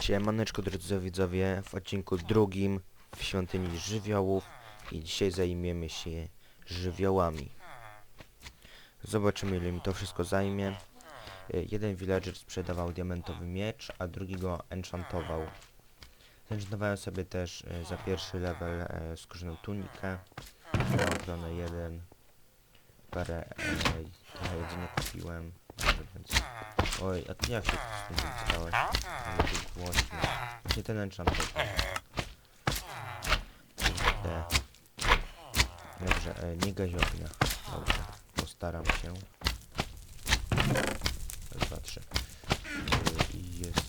Siemaneczko drodzy widzowie, w odcinku drugim w świątyni żywiołów i dzisiaj zajmiemy się żywiołami. Zobaczymy ile mi to wszystko zajmie. Jeden villager sprzedawał diamentowy miecz, a drugi go enchantował. Zenchantowałem sobie też y, za pierwszy level e, skórzaną tunikę, ochronę 1, parę e, trochę jedzenia kupiłem, więc... Oj, a ty jak się z tym wygrałeś? Ale głośno. Właśnie ten enchantowy. Kurde. Dobrze, e, nie gazi ognia. Dobrze, postaram się. Raz, dwa, trzy. E, I jest...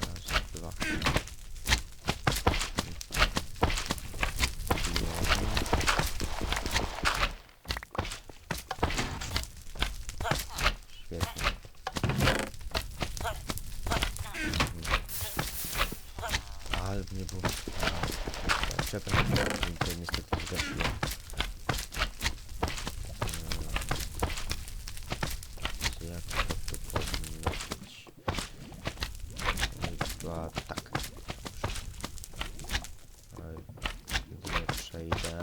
Raz, dwa. Świetnie. Ale nie było. Przepraszam, to niestety zgasiłem. Eee, Jak to, to powinno być? Chyba tak. Oj, Gdy przejdę.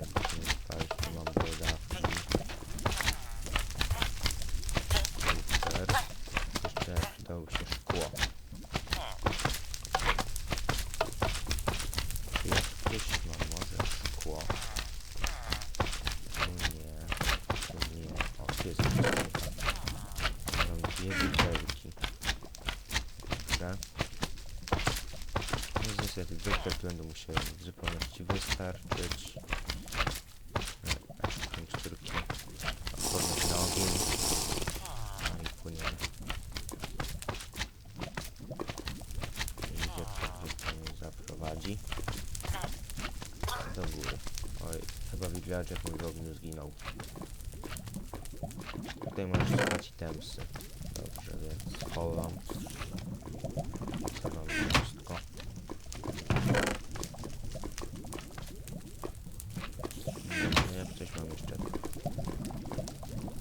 Jak się nie spalić, to mam dodawki. Super. Jeszcze dało się szkło. Czy jakieś mam może szkło? Tu nie. Tu nie. O, tu jest skrzynka. Mam dwie butelki. Dobrze. No niestety butelki będą musiały w zupełności wystarczyć. E, Jeszcze miksturki. Odporność na ogień. No i płyniemy. Gdzie to mnie zaprowadzi? Do góry. Oj, chyba villager mój w ogniu zginął. Tutaj możesz spać temsy. Dobrze, więc chowam. Schowam wszystko. No jak coś mam jeszcze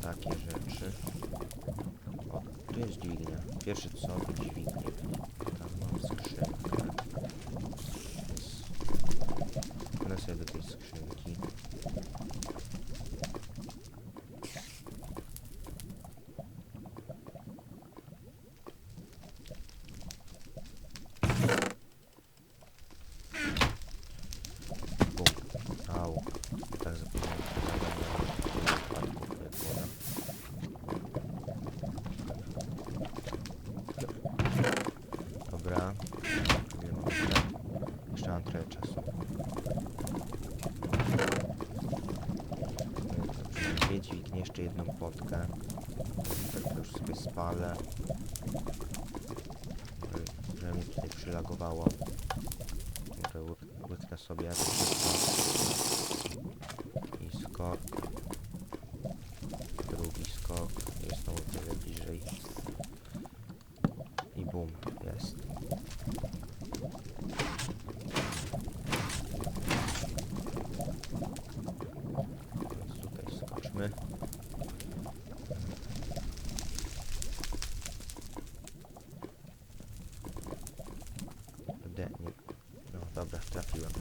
takie rzeczy. O, tu jest dźwignia. Pierwszy co, to dźwignia. Tam mam skrzynkę. Więc wlecę do tej skrzynki. Bum. Au. Tak zapomniałem. że zadanie wypadków jak woda. Dobra. Ile mam jeszcze? Jeszcze mam trochę czasu. Dobrze, dwie dźwignie, potkę. Tak to już sobie spalę. Oj, Że mnie tutaj przylagowało. Łyk- łyknę sobie jak wszystko. I skok. Drugi skok. Jest znowu tyle bliżej. I bum, jest. Więc tutaj skoczmy. Kurde, nie. No dobra, trafiłem.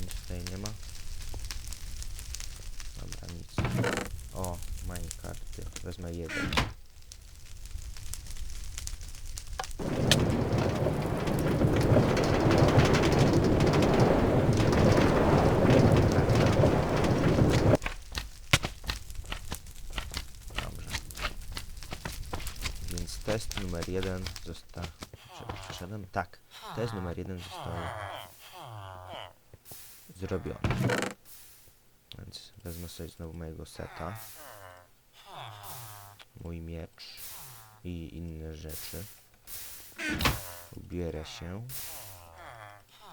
Nic tutaj nie ma. Dobra, nic. O, Wezmę jeden. Dobrze. Więc test numer jeden został... Prze- Przeszedłem? Tak. Test numer jeden został zrobiony. Więc wezmę sobie znowu mojego seta. Mój miecz i inne rzeczy. Ubierę się.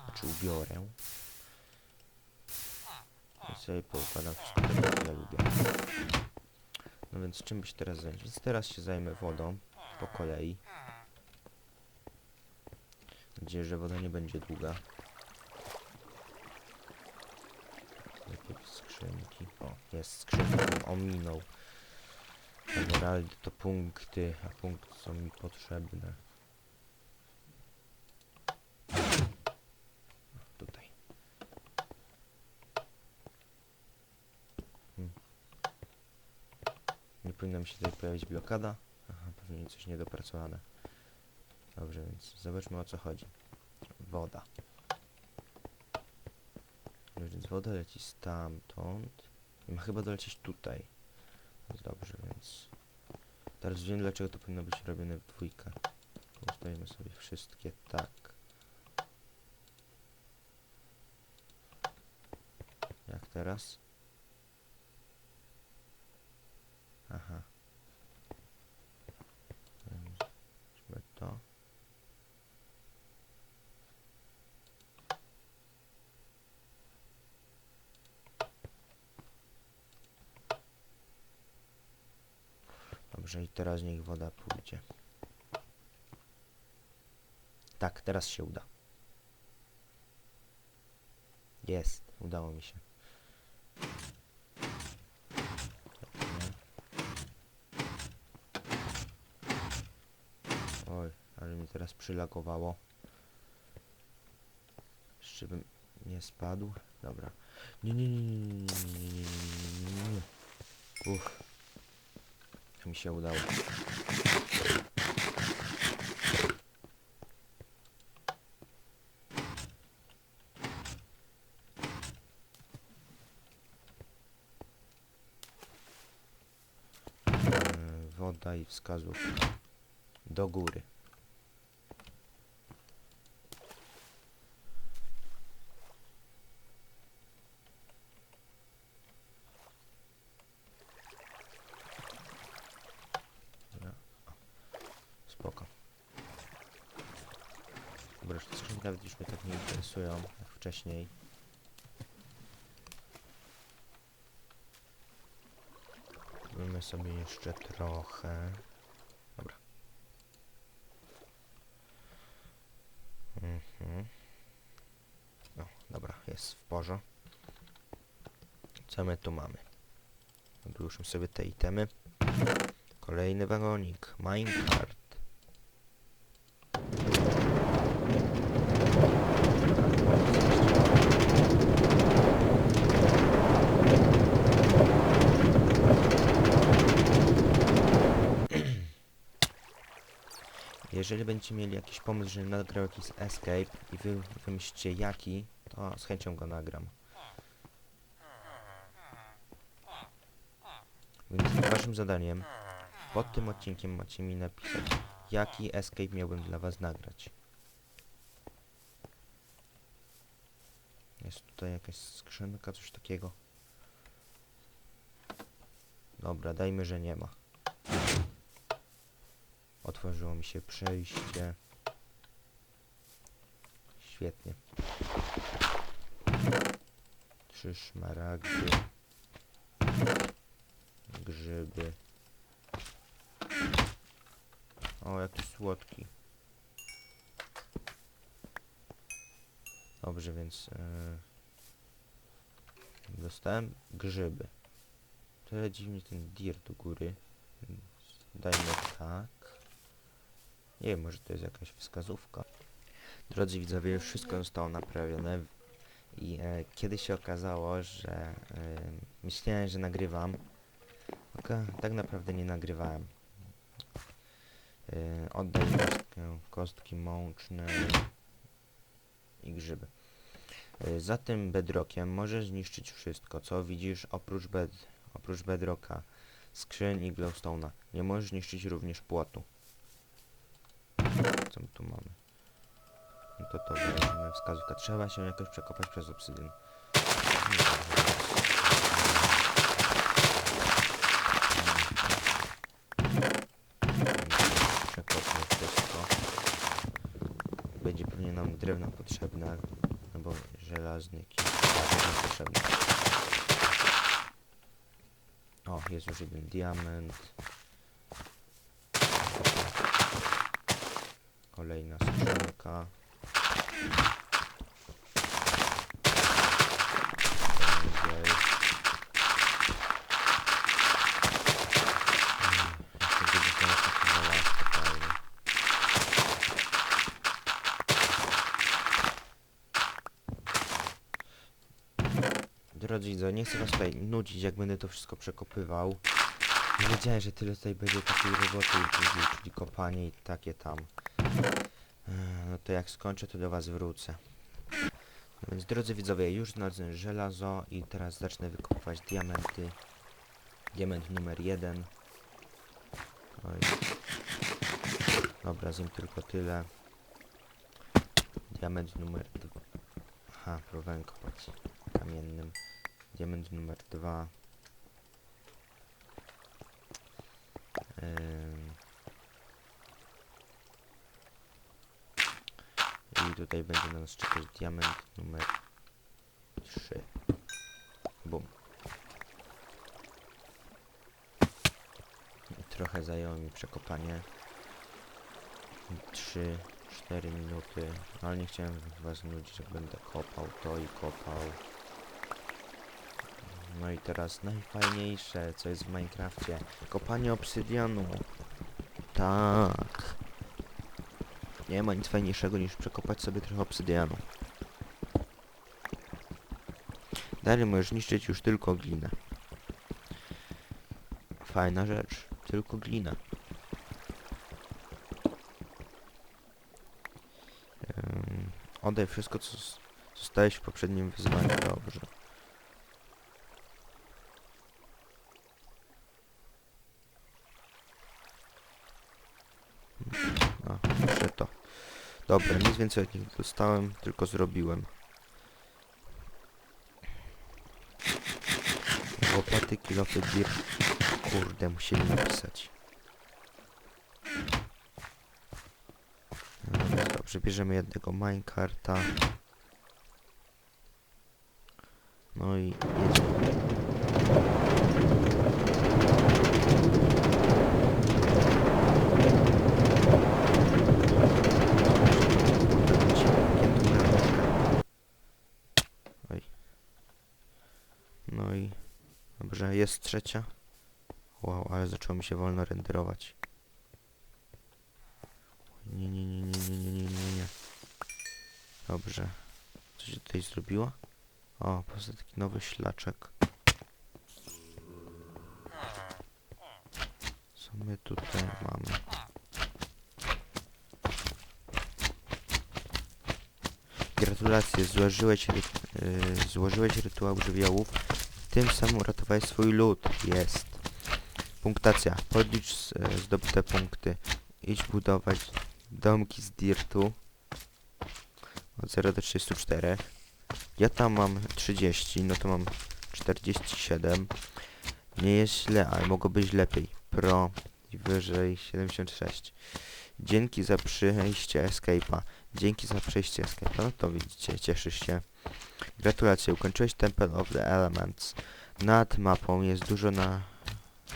Znaczy ubiorę. I sobie poukładam wszystko jak ja lubię. No więc czym byś teraz zająć? Więc teraz się zajmę wodą po kolei. Mam nadzieję, że woda nie będzie długa. Jakieś skrzynki. O, jest skrzynka, ominął. Emeraldy to punkty, a punkty są mi potrzebne. Tutaj. Hmm. Nie powinna mi się tutaj pojawić blokada. Aha, pewnie coś niedopracowane. Dobrze, więc zobaczmy o co chodzi. Woda. No Więc woda leci stamtąd. I ma chyba dolecieć tutaj. Dobrze, więc... Teraz wiem dlaczego to powinno być robione w dwójkę. Ustawimy sobie wszystkie tak. Jak teraz? Aha. Weźmy to. Dobrze, i teraz niech woda pójdzie. Tak, teraz się uda. Jest, udało mi się. Oj, ale mi teraz przylagowało. Jeszcze bym nie spadł. Dobra. Nie, nie, nie, nie, nie, nie, nie, nie, nie. Mi się udało. Eee, Woda i wskazówka. Do góry. Dobra. O. Spoko. Dobra, już te skrzynki nawet już mnie interesują jak wcześniej. Mamy sobie jeszcze trochę. Dobra. Mhm. No, dobra, jest w porze. Co my tu mamy? Odłóżmy sobie te itemy. Kolejny wagonik. Minecart. Jeżeli będziecie mieli jakiś pomysł, że nagrał jakiś escape i wy wymyślicie jaki, to z chęcią go nagram. Więc waszym zadaniem pod tym odcinkiem macie mi napisać, jaki escape miałbym dla was nagrać. Jest tutaj jakaś skrzynka, coś takiego. Dobra, dajmy, że nie ma. Otworzyło mi się przejście. Świetnie. Trzy szmaragdy. Grzyby. O, jaki słodki. Dobrze, więc... Yy, dostałem grzyby. Tyle dziwnie ten dir do góry. Dajmy tak. Nie wiem, może to jest jakaś wskazówka. Drodzy widzowie, wszystko zostało naprawione. I e, kiedy się okazało, że e, myślałem, że nagrywam, tak naprawdę nie nagrywałem. E, oddaj kostkę, kostki mączne i grzyby. E, za tym bedrockiem możesz zniszczyć wszystko, co widzisz oprócz, bed, oprócz bedrocka, skrzyń i glowstone'a. Nie możesz zniszczyć również płotu. Tu mamy? No to to weźmy wskazówka. Trzeba się jakoś przekopać przez obsydian. Przekopmy wszystko. Będzie pewnie nam drewno potrzebne, no bo żelazny kij. O, jest już jeden diament. Kolejna skrzynka. Węgiel. Mm, jeszcze gdyby to jest taka żelazka fajna. Drodzy widzowie, nie chcę was tutaj nudzić, jak będę to wszystko przekopywał. Nie wiedziałem, że tyle tutaj będzie takiej roboty, czyli kopanie i takie tam. Eee, No to jak skończę, to do was wrócę. No więc drodzy widzowie, już znalazłem żelazo i teraz zacznę wykopywać diamenty. Diament numer jeden. Oj. Dobra, zjem tylko tyle. Diament numer. Aha, próbowałem kopać kamiennym. Diament numer dwa. Ym. I tutaj będzie na nas czekać diament numer 3. Bum. Trochę zajęło mi przekopanie. 3, 4 minuty. No ale nie chciałem was nudzić, że będę kopał to i kopał. No i teraz najfajniejsze, co jest w Minecrafcie. Kopanie obsydianu. Tak. Nie ma nic fajniejszego niż przekopać sobie trochę obsydianu. Dalej możesz niszczyć już tylko glinę. Fajna rzecz. Tylko glina. Ym, oddaj wszystko, co zostałeś w poprzednim wyzwaniu. Dobrze. A, jeszcze to. Dobra, nic więcej od nich dostałem, tylko zrobiłem. Łopaty, kilofy, bir. Kurde, musieli napisać. No, Dobrze, bierzemy jednego minecarta. No i jedziemy. Oj. No i dobrze, jest trzecia. Wow, ale zaczęło mi się wolno renderować. Nie, nie, nie, nie, nie, nie, nie, nie, nie. Dobrze. Co się tutaj zrobiło? O, poza taki nowy ślaczek. Co my tutaj mamy? Gratulacje, złożyłeś, ry y, złożyłeś rytuał żywiołów, tym samym uratowałeś swój lud. Jest. Punktacja. Podlicz zdobyte punkty. Idź budować domki z dirtu. Od 0 do 34. Ja tam mam 30, no to mam 47. Nie jest źle, ale mogło być lepiej. Pro i wyżej 76. Dzięki za przejście escape'a. Dzięki za przejście escape'a. No to widzicie, cieszysz się. Gratulacje, ukończyłeś Temple of the Elements. Nad mapą jest dużo na...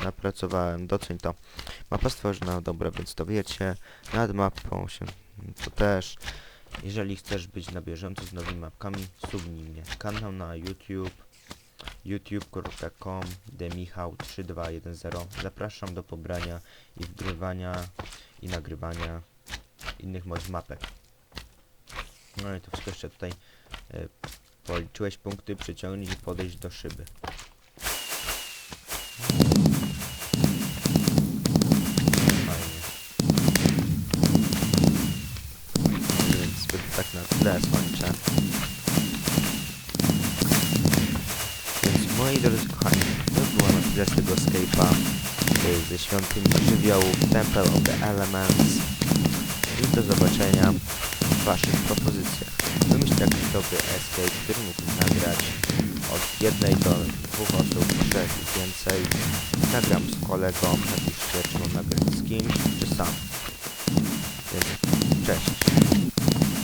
Napracowałem, doceń to. Mapa stworzona, dobra, więc to wiecie. Nad mapą się... To też. Jeżeli chcesz być na bieżąco z nowymi mapkami, subnij mnie. Kanał na YouTube youtube.com demichał3210 Zapraszam do pobrania i wgrywania i nagrywania innych moich mapek. No i to wszystko jeszcze tutaj policzyłeś punkty, przyciągnij i podejść do szyby. Fajnie. Więc zbyt tak na tle słońce. Więc moi drodzy kochani, to była na tyle z tego escape'a y, ze świątyni żywiołów Temple of the Elements i do zobaczenia w waszych propozycjach. Wymyślcie jakiś dobry escape, który mógłbym nagrać od jednej do dwóch osób, trzech i więcej. Nagram z kolegą, napiszcie czy mam nagrać z kimś, czy sam. Cześć.